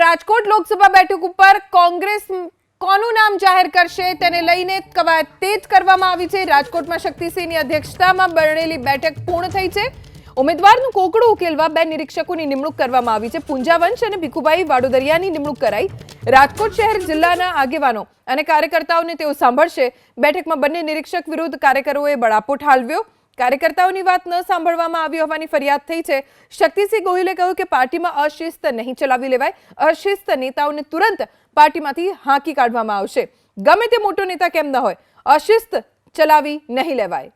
રાજકોટ લોકસભા બેઠક ઉપર કોંગ્રેસ કોનું નામ જાહેર કરશે તેને લઈને કવાયત તેજ કરવામાં આવી છે. રાજકોટમાં શક્તિસિંહની અધ્યક્ષતામાં બનેલી બેઠક પૂર્ણ થઈ છે. ઉમેદવારનું કોકડું ઉકેલવા બે નિરીક્ષકોની નિમણૂક કરવામાં આવી છે. પૂંજાવંશ અને ભીખુભાઈ વાડોદરિયાની નિમણૂક કરાઈ. રાજકોટ શહેર જિલ્લાના આગેવાનો અને કાર્યકર્તાઓને તેઓ સાંભળશે. બેઠકમાં બંને નિરીક્ષક વિરુદ્ધ કાર્યકરોએ બળાપો ઠાલવ્યો કાર્યકર્તાઓની વાત ન સાંભળવામાં આવી હોવાની ફરિયાદ થઈ છે. શક્તિસિંહ ગોહિલે કહ્યું કે પાર્ટીમાં અશિસ્ત નહીં ચલાવી લેવાય. અશિસ્ત નેતાઓને તુરંત પાર્ટીમાંથી હાંકી કાઢવામાં આવશે. ગમે તે મોટો નેતા કેમ ન હોય, અશિસ્ત ચલાવી નહીં લેવાય.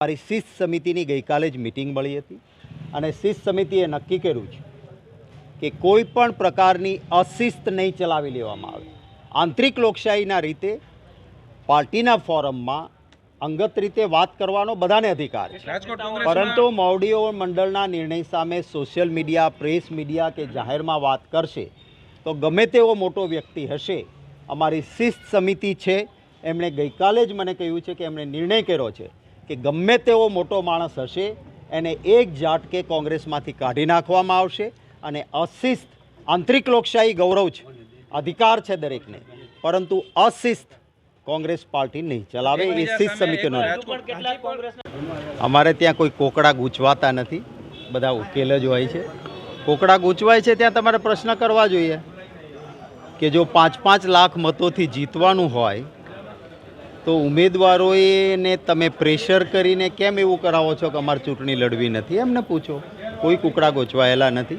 મારી શિસ્ત સમિતિની ગઈકાલે જ મિટિંગ મળી હતી અને શિસ્ત સમિતિએ નક્કી કર્યું છે કે કોઈ પણ પ્રકારની અશિસ્ત નહીં ચલાવી લેવામાં આવે. આંતરિક લોકશાહીના રીતે પાર્ટીના ફોરમમાં અંગત રીતે વાત કરવાનો બધાને અધિકાર છે. પરંતુ મોવડીઓ મંડળના નિર્ણય સામે સોશિયલ મીડિયા પ્રેસ મીડિયા કે જાહેરમાં વાત કરશે તો ગમે તેવો મોટો વ્યક્તિ હશે અમારી શિસ્ત સમિતિ છે. એમણે ગઈકાલે જ મને કહ્યું છે કે એમણે નિર્ણય કર્યો છે કે ગમે તેવો મોટો માણસ હશે એને એક ઝાટકે કોંગ્રેસમાંથી કાઢી નાખવામાં આવશે અને અશિસ્ત આંતરિક લોકશાહી ગૌરવ છે. અધિકાર છે દરેકને. પરંતુ અશિસ્ત કોંગ્રેસ પાર્ટી નહીં ચલાવે એ સ્થિત સમિતિનો અમારે ત્યાં કોઈ કોકડા ગૂંચવાતા નથી. બધા ઉકેલ જ હોય છે. કોકડા ગૂંચવાય છે ત્યાં તમારે પ્રશ્ન કરવા જોઈએ કે જો પાંચ પાંચ લાખ મતોથી જીતવાનું હોય તો ઉમેદવારોએને તમે પ્રેશર કરીને કેમ એવું કરાવો છો કે અમારે ચૂંટણી લડવી નથી? એમને પૂછો. કોઈ કુકડા ગોચવાયેલા નથી.